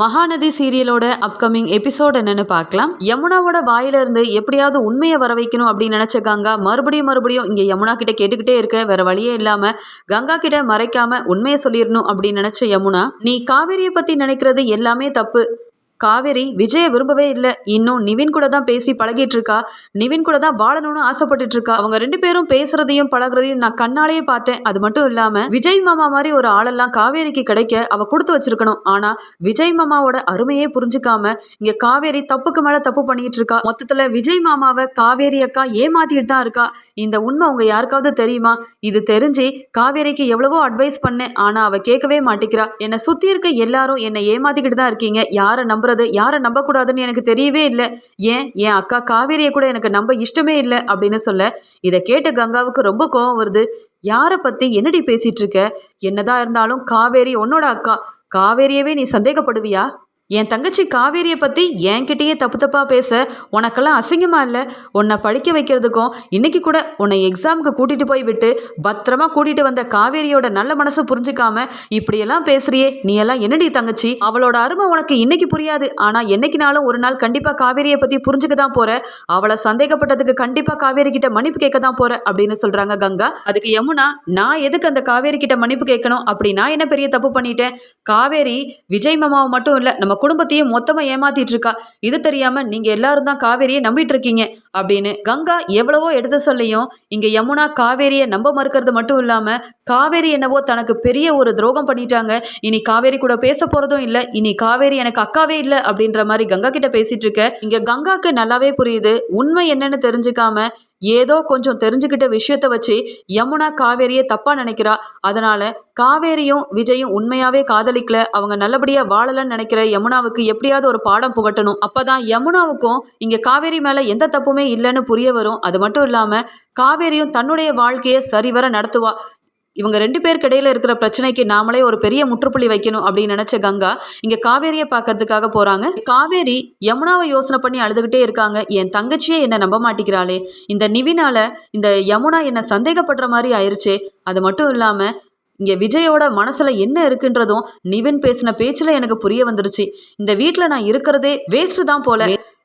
Mahanadi சீரியலோட upcoming episode என்னன்னு பார்க்கலாம். யமுனாவோட வாயிலிருந்து எப்படியாவது உண்மையை வர வைக்கணும் அப்படின்னு நினைச்ச கங்கா மறுபடியும் மறுபடியும் இங்க யமுனா கிட்ட கேட்டுக்கிட்டே இருக்க. வேற வழியே இல்லாம கங்கா கிட்ட மறைக்காம உண்மையை சொல்லிடணும் அப்படின்னு நினைச்ச யமுனா நீ காவேரியை பத்தி நினைக்கிறது எல்லாமே தப்பு. காவேரி விஜய விரும்பவே இல்லை. இன்னும் நிவின் கூட தான் பேசி பழகிட்டு இருக்கா. நிவின் கூட தான் வாழணும்னு ஆசைப்பட்டுட்டு இருக்கா. அவங்க ரெண்டு பேரும் பேசுறதையும் பழகுறதையும் நான் கண்ணாலேயே பார்த்தேன். அது மட்டும் இல்லாம விஜய் மாமா மாதிரி ஒரு ஆளெல்லாம் காவேரிக்கு கிடைக்க அவ கொடுத்து வச்சிருக்கணும். ஆனா விஜய் மாமாவோட அருமையே புரிஞ்சுக்காம இங்க காவேரி தப்புக்கு மேல தப்பு பண்ணிட்டு இருக்கா. மொத்தத்துல விஜய் மாமாவை காவேரி அக்கா ஏமாத்திட்டு தான் இருக்கா. இந்த உண்மை உங்க யாருக்காவது தெரியுமா? இது தெரிஞ்சு காவேரிக்கு எவ்வளவோ அட்வைஸ் பண்ணேன். ஆனா அவ கேட்கவே மாட்டேங்கிறா. என்னை சுத்தி இருக்க எல்லாரும் என்னை ஏமாத்திக்கிட்டு தான் இருக்கீங்க. யாரை நம்புறது யாரை நம்பக்கூடாதுன்னு எனக்கு தெரியவே இல்லை. ஏன்? என் அக்கா காவேரியை கூட எனக்கு நம்ப இஷ்டமே இல்லை அப்படின்னு சொல்ல இதை கேட்டு கங்காவுக்கு ரொம்ப கோவம் வருது. யாரை பற்றி என்னடி பேசிகிட்டு இருக்க? என்னதான் இருந்தாலும் காவேரி உன்னோட அக்கா. காவேரியவே நீ சந்தேகப்படுவியா? என் தங்கச்சி காவேரியை பற்றி என்கிட்டயே தப்பு தப்பாக பேச உனக்கெல்லாம் அசிங்கமாக இல்லை? உன்னை படிக்க வைக்கிறதுக்கும் இன்னைக்கு கூட உன்னை எக்ஸாமுக்கு கூட்டிகிட்டு போய் விட்டு பத்திரமா கூட்டிகிட்டு வந்த காவேரியோட நல்ல மனசை புரிஞ்சுக்காம இப்படியெல்லாம் பேசுறியே. நீ எல்லாம் என்னடி தங்கச்சி? அவளோட அருமை உனக்கு இன்னைக்கு புரியாது. ஆனால் என்னைக்குனாலும் ஒரு நாள் கண்டிப்பாக காவேரியை பற்றி புரிஞ்சுக்க தான் போற. அவளை சந்தேகப்பட்டதுக்கு கண்டிப்பாக காவேரி கிட்ட மன்னிப்பு கேட்க தான் போற அப்படின்னு சொல்கிறாங்க கங்கா. அதுக்கு யமுனா நான் எதுக்கு அந்த காவேரி கிட்ட மன்னிப்பு கேட்கணும்? அப்படி நான் என்ன பெரிய தப்பு பண்ணிட்டேன்? காவேரி விஜய் மாமாவை மட்டும் இல்லை நம்ம குடும்பத்தையும் மொத்தமாக ஏமாத்திட்டு இருக்கா இது தெரியாம நீங்க எல்லாரும் தான் காவேரியை நம்பிட்டு இருக்கீங்க அப்படின்னு கங்கா எவ்வளவோ எடுத்து சொல்லியும் இங்க யமுனா காவேரியை நம்ப மறுக்கிறது மட்டும் இல்லாம காவேரி என்னவோ தனக்கு பெரிய ஒரு துரோகம் பண்ணிட்டாங்க. இனி காவேரி கூட பேச போறதும் இல்ல. இனி காவேரி எனக்கு அக்காவே இல்ல அப்படின்ற மாதிரி கங்கா கிட்ட பேசிட்டு இருக்க. இங்க கங்காக்கு நல்லாவே புரியுது. உண்மை என்னன்னு தெரிஞ்சுக்காம ஏதோ கொஞ்சம் தெரிஞ்சுக்கிட்ட விஷயத்த வச்சு யமுனா காவேரியை தப்பா நினைக்கிறா. அதனால காவேரியும் விஜயும் உண்மையாவே காதலிக்கல. அவங்க நல்லபடியா வாழலன்னு நினைக்கிற யமுனாவுக்கு எப்படியாவது ஒரு பாடம் புகட்டணும். அப்பதான் யமுனாவுக்கும் இங்க காவேரி மேல எந்த தப்புமே இல்லைன்னு புரிய வரும். அது மட்டும் இல்லாம காவேரியும் தன்னுடைய வாழ்க்கையை சரிவர நடத்துவா. இவங்க ரெண்டு பேருக்கு இடையில இருக்கிற பிரச்சனைக்கு நாமளே ஒரு பெரிய முற்றுப்புள்ளி வைக்கணும் அப்படின்னு நினைச்ச கங்கா இங்க காவேரியை பார்க்கறதுக்காக போறாங்க. காவேரி யமுனாவை யோசனை பண்ணி அழுதுகிட்டே இருக்காங்க. என் தங்கச்சியே என்ன நம்ப மாட்டேங்கிறாளே. இந்த நிவினால இந்த யமுனா என்ன சந்தேகப்படுற மாதிரி ஆயிடுச்சு அது மட்டும் இல்லாம இங்கே விஜயோட மனசில் என்ன இருக்குன்றதும் நிவின் பேசின பேச்சில் எனக்கு புரிய வந்துருச்சு. இந்த வீட்டில் நான் இருக்கிறதே வேஸ்ட்டு தான் போல.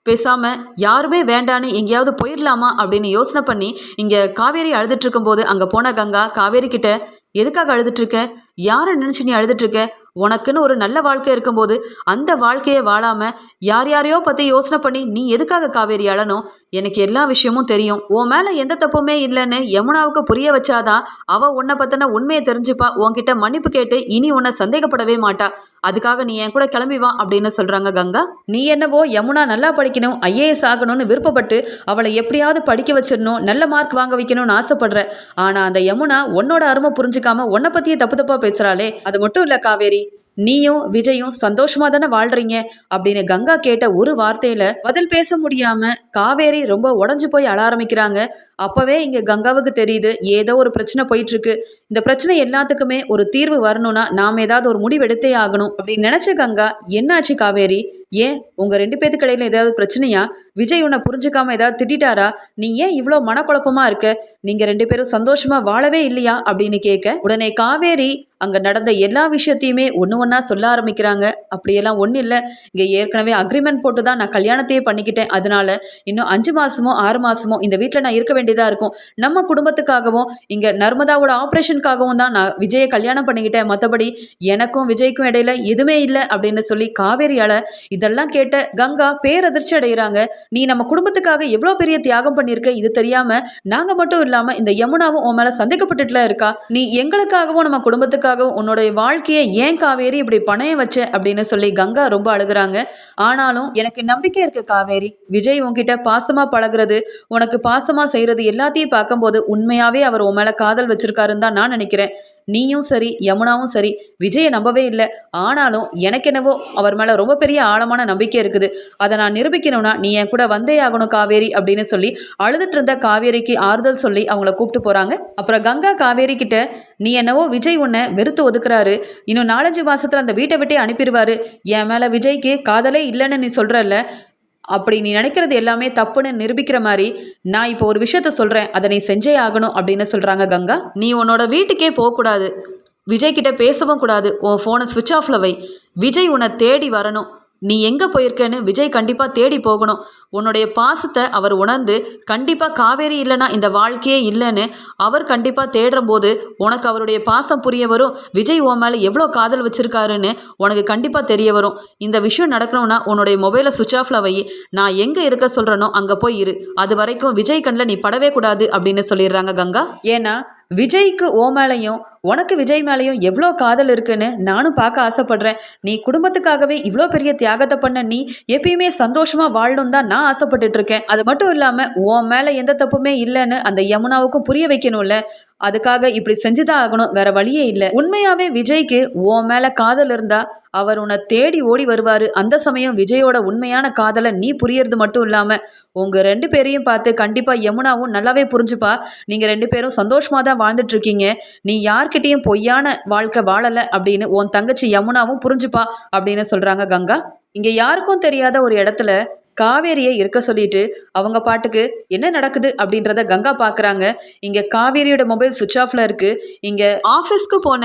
பேசாமல் யாருமே வேண்டான்னு எங்கேயாவது போயிடலாமா அப்படின்னு யோசனை பண்ணி இங்கே காவேரி அழுதுட்டு இருக்கும்போது அங்கே போன கங்கா காவேரி கிட்ட எதுக்காக அழுதுட்டு இருக்க? யாரை நினச்சி நீ அழுதுட்டு இருக்க? உனக்குன்னு ஒரு நல்ல வாழ்க்கை இருக்கும்போது அந்த வாழ்க்கையை வாழாம யார் யாரையோ பத்தி யோசனை பண்ணி நீ எதுக்காக காவேரி அழணும் எனக்கு எல்லா விஷயமும் தெரியும். உன் மேல எந்த தப்புமே இல்லைன்னு யமுனாவுக்கு புரிய வச்சாதான் அவ உன்னை பத்தின உண்மையை தெரிஞ்சுப்பா. உன்கிட்ட மன்னிப்பு கேட்டு இனி உன்னை சந்தேகப்படவே மாட்டா. அதுக்காக நீ என் கூட கிளம்பி வா அப்படின்னு சொல்றாங்க கங்கா. நீ என்னவோ யமுனா நல்லா படிக்கணும் ஐஏஎஸ் ஆகணும்னு விருப்பப்பட்டு அவளை எப்படியாவது படிக்க வச்சிடணும் நல்ல மார்க் வாங்க வைக்கணும்னு ஆசைப்படுற. ஆனா அந்த யமுனா உன்னோட அருமை புரிஞ்சுக்காம உன்னை பத்தியே தப்பு தப்பா பேசுறாளே. அது மட்டும் இல்ல காவேரி. நீயும் விஜயும் சந்தோஷமா தானே வாழ்றீங்க? அப்படின்னு கங்கா கேட்ட ஒரு வார்த்தையில பதில் பேச முடியாம காவேரி ரொம்ப உடஞ்சு போய் அழ ஆரம்பிக்கிறாங்க. அப்பவே இங்க கங்காவுக்கு தெரியுது ஏதோ ஒரு பிரச்சனை போயிட்டு இருக்கு இந்த பிரச்சனை எல்லாத்துக்குமே ஒரு தீர்வு வரணும்னா நாம ஏதாவது ஒரு முடிவு எடுத்தே ஆகணும் அப்படின்னு நினைச்ச கங்கா என்னாச்சு காவேரி? ஏன்? உங்க ரெண்டு பேத்துக்கு இடையில ஏதாவது பிரச்சனையா? விஜய் உன்னை புரிஞ்சுக்காம ஏதாவது திட்டாரா நீ ஏன் இவ்வளோ மனக்குழப்பமா இருக்க? நீங்க ரெண்டு பேரும் சந்தோஷமா வாழவே இல்லையா? அப்படின்னு கேட்க உடனே காவேரி அங்க நடந்த எல்லா விஷயத்தையுமே ஒன்று ஒன்றா சொல்ல ஆரம்பிக்கிறாங்க. அப்படியெல்லாம் ஒன்றும் இல்லை. இங்கே ஏற்கனவே அக்ரிமெண்ட் போட்டு தான் நான் கல்யாணத்தையே பண்ணிக்கிட்டேன். அதனால இன்னும் அஞ்சு மாசமோ ஆறு மாசமோ இந்த வீட்டில் நான் இருக்க வேண்டியதாக இருக்கும். நம்ம குடும்பத்துக்காகவும் இங்கே நர்மதாவோட ஆப்ரேஷனுக்காகவும் தான் நான் விஜயை கல்யாணம் பண்ணிக்கிட்டேன். மற்றபடி எனக்கும் விஜய்க்கும் இடையில எதுவுமே இல்லை அப்படின்னு சொல்லி காவேரியால இதெல்லாம் கேட்ட கங்கா பேரதிர்ச்சி அடைகிறாங்க நீ நம்ம குடும்பத்துக்காக எவ்வளோ பெரிய தியாகம் பண்ணியிருக்க? இது தெரியாம நாங்க மட்டும் இல்லாம இந்த யமுனாவும் உன் மேல சந்தேகப்பட்டுட்டுல இருக்கா? நீ எங்களுக்காகவும் நம்ம குடும்பத்துக்காகவும் உன்னுடைய வாழ்க்கையை ஏன் காவேரி இப்படி பணைய வச்ச? அப்படின்னு சொல்லி கங்கா ரொம்ப அழுகுறாங்க. ஆனாலும் எனக்கு நம்பிக்கை இருக்கு காவேரி. விஜய் உன்கிட்ட பாசமா பழகுறது உனக்கு பாசமா செய்யறது எல்லாத்தையும் பார்க்கும்போது உண்மையாவே அவர் உன் மேல காதல் வச்சிருக்காருன்னு தான் நான் நினைக்கிறேன். நீயும் சரி யமுனாவும் சரி விஜயை நம்பவே இல்லை. ஆனாலும் எனக்கு என்னவோ அவர் மேல ரொம்ப பெரிய ஆழம் ஆழமான நம்பிக்கை இருக்குது. அதை நான் நிரூபிக்கணும்னா நீ என் கூட வந்தே ஆகணும் காவேரி அப்படின்னு சொல்லி அழுதுட்டு இருந்த காவேரிக்கு ஆறுதல் சொல்லி அவங்கள கூப்பிட்டு போறாங்க. அப்புறம் கங்கா காவேரி கிட்ட நீ என்னவோ விஜய் உன்னை வெறுத்து ஒதுக்குறாரு. இன்னும் நாலஞ்சு மாசத்துல அந்த வீட்டை விட்டே அனுப்பிடுவாரு. என் மேல விஜய்க்கு காதலே இல்லைன்னு நீ சொல்றல்ல. அப்படி நீ நினைக்கிறது எல்லாமே தப்புன்னு நிரூபிக்கிற மாதிரி நான் இப்போ ஒரு விஷயத்த சொல்றேன். அதை நீ செஞ்சே ஆகணும் அப்படின்னு சொல்றாங்க கங்கா. நீ உன்னோட வீட்டுக்கே போகக்கூடாது. விஜய் கிட்ட பேசவும் கூடாது. உன் ஃபோனை சுவிட்ச் ஆஃப்ல வை. விஜய் உன்னை தேடி வரணும். நீ எங்கே போயிருக்கேன்னு விஜய் கண்டிப்பாக தேடி போகணும். உன்னுடைய பாசத்தை அவர் உணர்ந்து கண்டிப்பாக காவேரி இல்லைன்னா இந்த வாழ்க்கையே இல்லைன்னு அவர் கண்டிப்பாக தேடும் போது உனக்கு அவருடைய பாசம் புரிய வரும். விஜய் உன் மேலே எவ்வளோ காதல் வச்சிருக்காருன்னு உனக்கு கண்டிப்பாக தெரிய வரும். இந்த விஷயம் நடக்கணும்னா உன்னுடைய மொபைலை சுவிட்ச் ஆஃப்ல வை. நான் எங்கே இருக்க சொல்கிறனோ அங்கே போய் இரு. அது வரைக்கும் விஜய் கண்ணில் நீ படவே கூடாது அப்படின்னு சொல்லிடுறாங்க கங்கா. ஏன்னா விஜய்க்கு ஓ உனக்கு விஜய் மேலேயும் எவ்வளோ காதல் இருக்குன்னு நானும் பார்க்க ஆசைப்படுறேன். நீ குடும்பத்துக்காகவே இவ்வளோ பெரிய தியாகத்தை பண்ண நீ எப்பயுமே சந்தோஷமாக வாழணும் தான் நான் ஆசைப்பட்டுட்டு இருக்கேன். அது மட்டும் இல்லாமல் உன் மேலே எந்த தப்புமே இல்லைன்னு அந்த யமுனாவுக்கும் புரிய வைக்கணும்ல. அதுக்காக இப்படி செஞ்சுதான் ஆகணும் வேற வழியே இல்லை. உண்மையாவே விஜய்க்கு உன் மேல காதல் இருந்தா அவர் உன்னை தேடி ஓடி வருவாரு. அந்த சமயம் விஜயோட உண்மையான காதலை நீ புரியறது மட்டும் இல்லாம உங்க ரெண்டு பேரையும் பார்த்து கண்டிப்பா யமுனாவும் நல்லாவே புரிஞ்சுப்பா. நீங்க ரெண்டு பேரும் சந்தோஷமா தான் வாழ்ந்துட்டு இருக்கீங்க. நீ யார்கிட்டயும் பொய்யான வாழ்க்கை வாழல அப்படின்னு உன் தங்கச்சி யமுனாவும் புரிஞ்சுப்பா அப்படின்னு சொல்றாங்க கங்கா. இங்க யாருக்கும் தெரியாத ஒரு இடத்துல காவேரியை இருக்க சொல்லிட்டு அவங்க பாட்டுக்கு என்ன நடக்குது அப்படின்றத கங்கா பார்க்குறாங்க இங்கே காவேரியோட மொபைல் சுவிட்ச் ஆஃப்ல இருக்கு. இங்கே ஆஃபீஸ்க்கு போன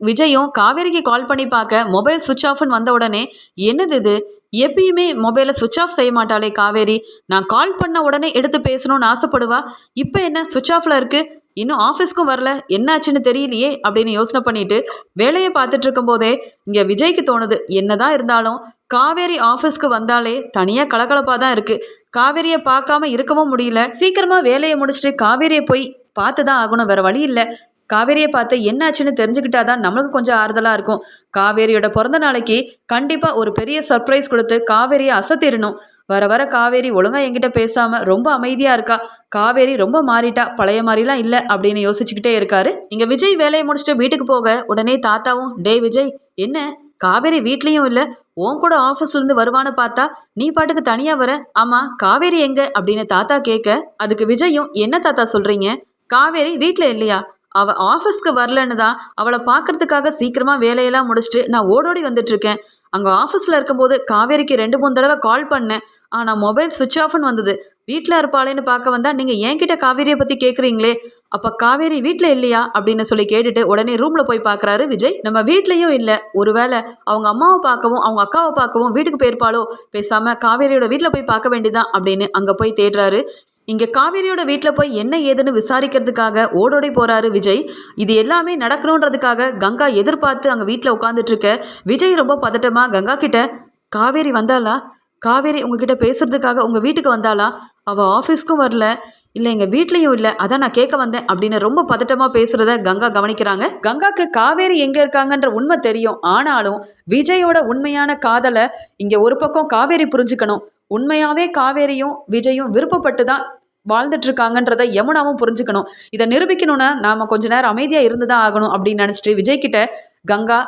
விஜயும் காவேரிக்கு கால் பண்ணி பார்க்க மொபைல் சுவிட்ச் ஆஃப்னு வந்த உடனே என்னது இது? எப்பயுமே மொபைலை சுவிட்ச் ஆஃப் செய்ய மாட்டாளே காவேரி. நான் கால் பண்ண உடனே எடுத்து பேசணும்னு ஆசைப்படுவா? இப்போ என்ன சுவிட்ச் ஆஃப்ல இருக்கு? இன்னும் ஆஃபீஸ்க்கும் வரல. என்னாச்சுன்னு தெரியலையே அப்படின்னு யோசனை பண்ணிட்டு வேலையை பார்த்துட்டு இருக்கும்போதே இங்கே விஜய்க்கு தோணுது. என்னதான் இருந்தாலும் காவேரி ஆஃபீஸ்க்கு வந்தாலே தனியாக கலகலப்பாக தான் இருக்குது காவேரியை பார்க்காம இருக்கவும் முடியல. சீக்கிரமாக வேலையை முடிச்சுட்டு காவேரியை போய் பார்த்து தான் ஆகணும். வேறு வழி இல்லை. காவேரியை பார்த்து என்னாச்சுன்னு தெரிஞ்சுக்கிட்டா தான் நம்மளுக்கு கொஞ்சம் ஆறுதலாக இருக்கும். காவேரியோட பிறந்த நாளைக்கு கண்டிப்பாக ஒரு பெரிய சர்ப்ரைஸ் கொடுத்து காவேரியை அசத்திடணும். வர வர காவேரி ஒழுங்காக என்கிட்ட பேசாமல் ரொம்ப அமைதியாக இருக்கா? காவேரி ரொம்ப மாறிட்டா? பழைய மாதிரிலாம் இல்லை அப்படின்னு யோசிச்சுக்கிட்டே இருக்காரு. இங்கே விஜய் வேலையை முடிச்சுட்டு வீட்டுக்கு போக உடனே தாத்தாவும் டே விஜய் என்ன? காவேரி வீட்லேயும் இல்லை உன் கூட ஆஃபீஸ்லேருந்து வருவான்னு பார்த்தா நீ பாட்டுக்கு தனியாக வர? ஆமாம் காவேரி எங்க? அப்படின்னு தாத்தா கேட்க அதுக்கு விஜயும் என்ன தாத்தா சொல்கிறீங்க காவேரி வீட்டில் இல்லையா? அவள் ஆஃபீஸ்க்கு வரலன்னு தான் அவளை பார்க்கறதுக்காக சீக்கிரமாக வேலையெல்லாம் முடிச்சுட்டு நான் ஓடோடி வந்துட்டுருக்கேன். அங்கே ஆஃபீஸில் இருக்கும்போது காவேரிக்கு ரெண்டு மூணு தடவை கால் பண்ணேன். ஆனால் மொபைல் சுவிட்ச் ஆஃப்னு வந்தது. வீட்டில் இருப்பாளேன்னு பார்க்க வந்தால் நீங்கள் என்கிட்ட காவேரியை பற்றி கேட்குறீங்களே அப்போ காவேரி வீட்டில் இல்லையா? அப்படின்னு சொல்லி கேட்டுட்டு உடனே ரூமில் போய் பார்க்குறாரு விஜய். நம்ம வீட்லேயும் இல்லை. ஒருவேளை அவங்க அம்மாவை பார்க்கவும் அவங்க அக்காவை பார்க்கவும் வீட்டுக்கு போயிருப்பாளோ? பேசாமல் காவேரியோட வீட்டில் போய் பார்க்க வேண்டியதான் அப்படின்னு அங்கே போய் தேடுறாரு. இங்கே காவேரியோட வீட்டில் போய் என்ன ஏதுன்னு விசாரிக்கிறதுக்காக ஓடோடி போகிறாரு விஜய். இது எல்லாமே நடக்கணுன்றதுக்காக கங்கா எதிர்பார்த்து அங்கே வீட்டில் உட்காந்துட்ருக்க விஜய் ரொம்ப பதட்டமாக கங்கா கிட்ட காவேரி வந்தாளா? காவேரி உங்ககிட்ட பேசுறதுக்காக உங்கள் வீட்டுக்கு வந்தாளா? அவள் ஆஃபீஸ்க்கும் வரல. இல்லை எங்கள் வீட்லேயும் இல்லை. அதான் நான் கேட்க வந்தேன் அப்படின்னு ரொம்ப பதட்டமாக பேசுகிறத கங்கா கவனிக்கிறாங்க. கங்காக்கு காவேரி எங்கே இருக்காங்கன்ற உண்மை தெரியும். ஆனாலும் விஜயோட உண்மையான காதலை இங்கே ஒரு பக்கம் காவேரி புரிஞ்சுக்கணும். உண்மையாகவே காவேரியும் விஜயும் விருப்பப்பட்டு தான் வாழ்ந்துட்டு இருக்காங்கன்றத யமுனாவும் புரிஞ்சுக்கணும். இதை நிரூபிக்கணும்னா நாம் கொஞ்ச நேரம் அமைதியாக இருந்து தான் ஆகணும் அப்படின்னு நினச்சிட்டு விஜய் கிட்ட கங்கா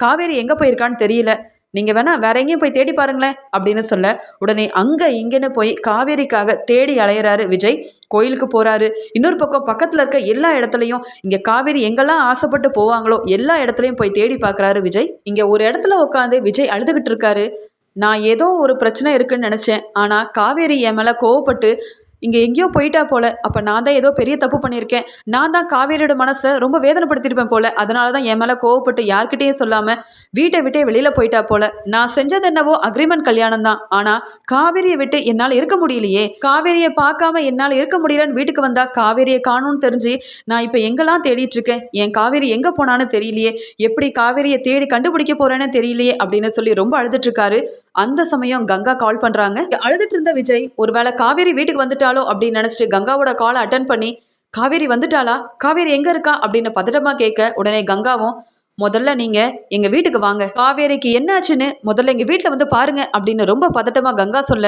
காவேரி எங்கே போயிருக்கான்னு தெரியல. நீங்கள் வேணா வேற எங்கேயும் போய் தேடி பாருங்களேன் அப்படின்னு சொல்ல உடனே அங்கே இங்கேன்னு போய் காவேரிக்காக தேடி அலையிறாரு விஜய். கோயிலுக்கு போகிறாரு இன்னொரு பக்கம் பக்கத்தில் இருக்க எல்லா இடத்துலையும் இங்கே காவேரி எங்கெல்லாம் ஆசைப்பட்டு போவாங்களோ எல்லா இடத்துலையும் போய் தேடி பார்க்குறாரு விஜய். இங்கே ஒரு இடத்துல உட்காந்து விஜய் அழுதுகிட்டு இருக்காரு. நான் ஏதோ ஒரு பிரச்சனை இருக்குன்னு நினச்சேன். ஆனால் காவேரி என் மேலே கோவப்பட்டு இங்கே எங்கேயோ போயிட்டா போல. அப்போ நான் தான் ஏதோ பெரிய தப்பு பண்ணியிருக்கேன். நான் தான் காவேரியோட மனசை ரொம்ப வேதனைப்படுத்திருப்பேன் போல. அதனால தான் என் மேலே கோவப்பட்டு யார்கிட்டேயும் சொல்லாமல் வீட்டை விட்டே வெளியில் போயிட்டா போல. நான் செஞ்சது என்னவோ அக்ரிமெண்ட் கல்யாணம் தான். ஆனால் காவேரியை விட்டு என்னால் இருக்க முடியலையே. காவேரியை பார்க்காம என்னால் இருக்க முடியலன்னு வீட்டுக்கு வந்தா காவேரியை காணும்னு தெரிஞ்சு நான் இப்போ எங்கெல்லாம் தேடிட்டு இருக்கேன்? என் காவேரி எங்கே போனான்னு தெரியலையே. எப்படி காவேரியை தேடி கண்டுபிடிக்க போறேன்னு தெரியலையே அப்படின்னு சொல்லி ரொம்ப அழுதுட்டு இருக்காரு. அந்த சமயம் கங்கா கால் பண்றாங்க. அழுதுட்டு இருந்த விஜய் ஒருவேளை காவேரி வீட்டுக்கு வந்துட்டாளோ அப்படின்னு நினச்சிட்டு கங்காவோட காலை அட்டன் பண்ணி காவேரி வந்துட்டாளா? காவேரி எங்க இருக்கா? அப்படின்னு பதட்டமா கேட்க உடனே கங்காவும் முதல்ல நீங்க எங்க வீட்டுக்கு வாங்க. காவேரிக்கு என்னாச்சுன்னு முதல்ல எங்க வீட்டுல வந்து பாருங்க அப்படின்னு ரொம்ப பதட்டமா கங்கா சொல்ல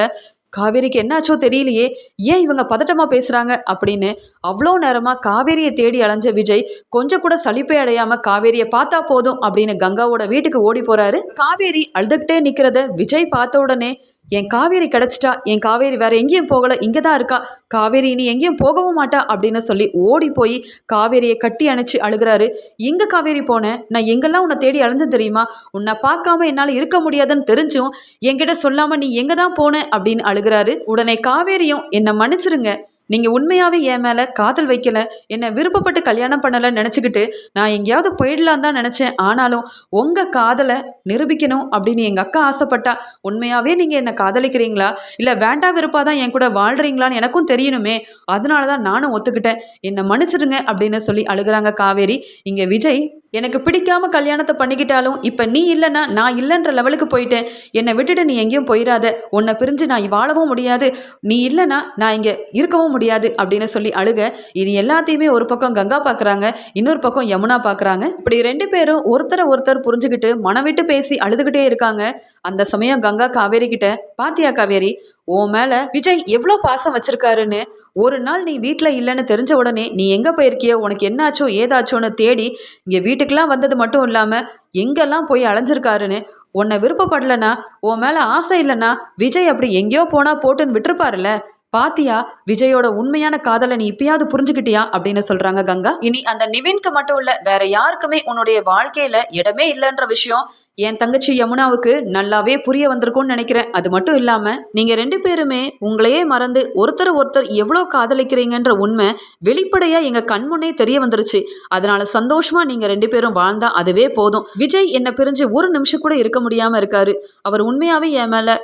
காவேரிக்கு என்னாச்சோ தெரியலையே ஏன் இவங்க பதட்டமா பேசுறாங்க? அப்படின்னு அவ்வளோ நேரமா காவேரியை தேடி அலைஞ்ச விஜய் கொஞ்சம் கூட சலிப்பை அடையாம காவேரியை பார்த்தா போதும் அப்படின்னு கங்காவோட வீட்டுக்கு ஓடி போறாரு. காவேரி அழுதுகிட்டே நிக்கிறத விஜய் பார்த்த உடனே என் காவேரி கிடச்சிட்டா என் காவேரி வேற எங்கேயும் போகல இங்கே தான் இருக்கா காவேரி இனி எங்கேயும் போகவும் மாட்டா அப்படின்னு சொல்லி ஓடி போய் காவேரியை கட்டி அணைச்சி அழுகிறாரு. எங்க காவேரி போனேன் நான் எங்கெல்லாம் உன்னை தேடி அலைஞ்சேன் தெரியுமா? உன்னை பார்க்காம என்னால் இருக்க முடியாதுன்னு தெரிஞ்சும் என்கிட்ட சொல்லாம நீ எங்கே தான் போன அப்படின்னு அழுகிறாரு. உடனே காவேரியும் என்னை மன்னிச்சிருங்க நீங்கள் உண்மையாகவே என் மேலே காதல் வைக்கல என்னை விருப்பப்பட்டு கல்யாணம் பண்ணலைன்னு நினச்சிக்கிட்டு நான் எங்கேயாவது போயிடலாம் தான் நினச்சேன். ஆனாலும் உங்கள் காதலை நிரூபிக்கணும் அப்படின்னு எங்கள் அக்கா ஆசைப்பட்டா உண்மையாகவே நீங்கள் என்னை காதலிக்கிறீங்களா? இல்லை வேண்டா விருப்பாக தான் என் கூட வாழ்கிறீங்களான்னு எனக்கும் தெரியணுமே. அதனால தான் நானும் ஒத்துக்கிட்டேன். என்னை மன்னிச்சிடுங்க அப்படின்னு சொல்லி அழுகுறாங்க காவேரி. இங்கே விஜய் எனக்கு பிடிக்காம கல்யாணத்தை பண்ணிக்கிட்டாலும் இப்போ நீ இல்லைன்னா நான் இல்லைன்ற லெவலுக்கு போயிட்டேன். என்னை விட்டுட்டு நீ எங்கேயும் போயிடாத உன்னை பிரிஞ்சு நான் வாழவும் முடியாது. நீ இல்லைன்னா நான் இங்கே இருக்கவும் முடியாது அப்படின்னு சொல்லி அழுக. இது எல்லாத்தையுமே ஒரு பக்கம் கங்கா பார்க்குறாங்க இன்னொரு பக்கம் யமுனா பார்க்குறாங்க இப்படி ரெண்டு பேரும் ஒருத்தரை ஒருத்தர் புரிஞ்சுக்கிட்டு மனம் விட்டு பேசி அழுதுகிட்டே இருக்காங்க. அந்த சமயம் கங்கா காவேரி கிட்ட பாத்தியா காவேரி உன் மேலே விஜய் எவ்வளோ பாசம் வச்சிருக்காருன்னு ஒரு நாள் நீ வீட்டில் இல்லைன்னு தெரிஞ்ச உடனே நீ எங்கே போயிருக்கியோ? உனக்கு என்னாச்சோ ஏதாச்சோன்னு தேடி இங்கே வீட்டுக்கெலாம் வந்தது மட்டும் இல்லாமல் எங்கெல்லாம் போய் அலைஞ்சிருக்காருன்னு உன்னை விருப்பப்படலைன்னா உன் மேலே ஆசை இல்லைன்னா விஜய் அப்படி எங்கேயோ போனால் போட்டுன்னு விட்டுருப்பாருல்ல. பாத்தியா விஜயோட உண்மையான காதலை நீ இப்பயாவது புரிஞ்சுக்கிட்டியா அப்படின்னு சொல்றாங்க கங்கா. இனி அந்த நிவின்க்கு மட்டும் இல்ல வேற யாருக்குமே உன்னுடைய வாழ்க்கையில இடமே இல்லைன்ற விஷயம் என் தங்கச்சி யமுனாவுக்கு நல்லாவே புரிய வந்திருக்கும்னு நினைக்கிறேன். அது மட்டும் இல்லாமல் நீங்கள் ரெண்டு பேருமே உங்களையே மறந்து ஒருத்தர் ஒருத்தர் எவ்வளோ காதலிக்கிறீங்கன்ற உண்மை வெளிப்படையாக எங்கள் கண்முன்னே தெரிய வந்துருச்சு. அதனால சந்தோஷமாக நீங்கள் ரெண்டு பேரும் வாழ்ந்தா அதுவே போதும். விஜய் என்னை பிரிஞ்சு ஒரு நிமிஷம் கூட இருக்க முடியாமல் இருக்காரு. அவர் உண்மையாகவே என் மேலே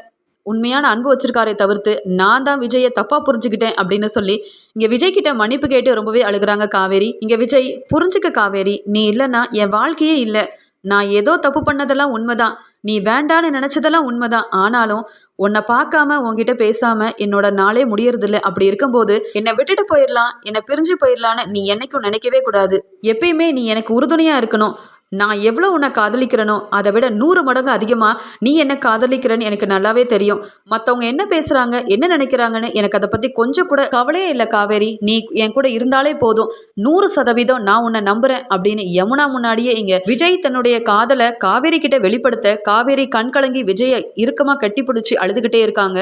உண்மையான அன்பு வச்சிருக்காரே தவிர்த்து நான் தான் விஜயை தப்பாக புரிஞ்சுக்கிட்டேன் அப்படின்னு சொல்லி இங்கே விஜய் கிட்ட மன்னிப்பு கேட்டு ரொம்பவே அழுகுறாங்க காவேரி. இங்கே விஜய் புரிஞ்சுக்க காவேரி நீ இல்லைன்னா என் வாழ்க்கையே இல்லை. நான் ஏதோ தப்பு பண்ணதெல்லாம் உண்மைதான். நீ வேண்டான்னு நினச்சதெல்லாம் உண்மைதான். ஆனாலும் உன்னை பார்க்காம உன்கிட்ட பேசாம என்னோட நாளே முடியறதில்ல. அப்படி இருக்கும்போது என்னை விட்டுட்டு போயிடலாம் என்னை பிரிஞ்சு போயிடலான்னு நீ என்னைக்கும் நினைக்கவே கூடாது. எப்பயுமே நீ எனக்கு உறுதுணையாக இருக்கணும். நான் எவ்வளோ உன்னை காதலிக்கிறேனோ அதை விட நூறு மடங்கு அதிகமாக நீ என்ன காதலிக்கிறேன்னு எனக்கு நல்லாவே தெரியும். மற்றவங்க என்ன பேசுகிறாங்க என்ன நினைக்கிறாங்கன்னு எனக்கு அதை பற்றி கொஞ்சம் கூட கவலையே இல்லை காவேரி. நீ என் கூட இருந்தாலே போதும். நூறு சதவீதம் நான் உன்னை நம்புகிறேன் அப்படின்னு யமுனா முன்னாடியே இங்கே விஜய் தன்னுடைய காதலை காவேரி கிட்ட வெளிப்படுத்த காவேரி கண்கலங்கி விஜயை இறுக்கமாக கட்டி பிடிச்சி அழுதுகிட்டே இருக்காங்க.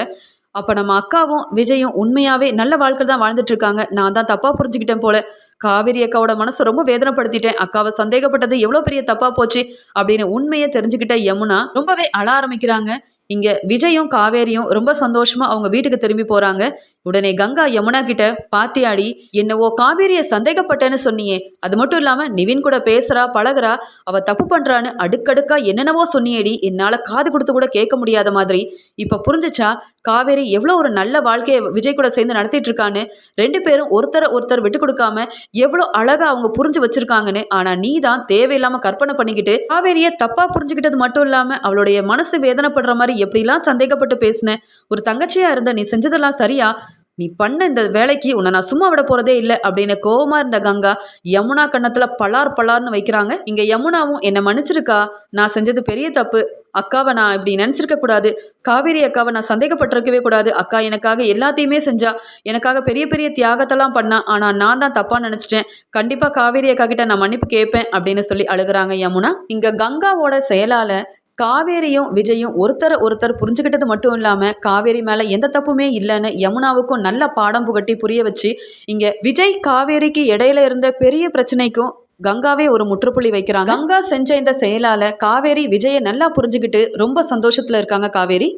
அப்போ நம்ம அக்காவும் விஜயும் உண்மையாகவே நல்ல வாழ்க்கை தான் வாழ்ந்துட்டு இருக்காங்க. நான் தான் தப்பாக புரிஞ்சுக்கிட்டேன் போல. காவேரி அக்காவோட மனசை ரொம்ப வேதனைப்படுத்திட்டேன். அக்காவை சந்தேகப்பட்டது எவ்வளோ பெரிய தப்பாக போச்சு அப்படின்னு உண்மையை தெரிஞ்சுக்கிட்ட யமுனா ரொம்பவே அழ ஆரம்பிக்கிறாங்க. இங்கே விஜயும் காவேரியும் ரொம்ப சந்தோஷமாக அவங்க வீட்டுக்கு திரும்பி போகிறாங்க உடனே கங்கா யமுனா கிட்ட பாத்தியாடி என்னவோ காவேரியை சந்தேகப்பட்டேன்னு சொன்னியே. அது மட்டும் இல்லாம நிவின் கூட பேசுறா பழகுறா. அவ தப்பு பண்றான்னு அடுக்கடுக்கா என்னென்னவோ சொன்னியேடி. என்னால காது கொடுத்து கூட கேட்க முடியாத மாதிரி. இப்ப புரிஞ்சுச்சா? காவேரி எவ்வளோ ஒரு நல்ல வாழ்க்கையை விஜய் கூட சேர்ந்து நடத்திட்டு இருக்கான்னு. ரெண்டு பேரும் ஒருத்தரை ஒருத்தர் விட்டு கொடுக்காம எவ்வளோ அழகா அவங்க புரிஞ்சு வச்சிருக்காங்கன்னு. ஆனா நீ தான் தேவையில்லாம கற்பனை பண்ணிக்கிட்டு காவேரியை தப்பா புரிஞ்சுக்கிட்டது மட்டும் இல்லாம அவளுடைய மனசு வேதனைப்படுற மாதிரி எப்படிலாம் சந்தேகப்பட்டு பேசின? ஒரு தங்கச்சியா இருந்த நீ செஞ்சதெல்லாம் சரியா? நீ பண்ண இந்த வேலைக்கு உன்னை நான் சும்மா விட போறதே இல்லை அப்படின்னு கோவமா இருந்த கங்கா யமுனா கன்னத்தில் பலார் பலார்னு வைக்கிறாங்க. இங்க யமுனாவும் என்னை மன்னிச்சிருக்கா? நான் செஞ்சது பெரிய தப்பு. அக்காவை நான் இப்படி நினச்சிருக்க கூடாது. காவேரி அக்காவை நான் சந்தேகப்பட்டிருக்கவே கூடாது. அக்கா எனக்காக எல்லாத்தையுமே செஞ்சா. எனக்காக பெரிய பெரிய தியாகத்தெல்லாம் பண்ணா. ஆனால் நான் தான் தப்பாக நினச்சிட்டேன். கண்டிப்பாக காவேரி அக்கா கிட்ட நான் மன்னிப்பு கேட்பேன் அப்படின்னு சொல்லி அழுகுறாங்க யமுனா. இங்கே கங்காவோட செயலால் காவேரியும் விஜயும் ஒருத்தரை ஒருத்தர் புரிஞ்சுக்கிட்டது மட்டும் இல்லாமல் காவேரி மேலே எந்த தப்புமே இல்லைன்னு யமுனாவுக்கும் நல்ல பாடம் புகட்டி புரிய வச்சு இங்கே விஜய் காவேரிக்கு இடையில இருந்த பெரிய பிரச்சனைக்கும் கங்காவே ஒரு முற்றுப்புள்ளி வைக்கிறாங்க. கங்கா செஞ்ச இந்த செயலால காவேரி விஜயை நல்லா புரிஞ்சுக்கிட்டு ரொம்ப சந்தோஷத்துல இருக்காங்க காவேரி.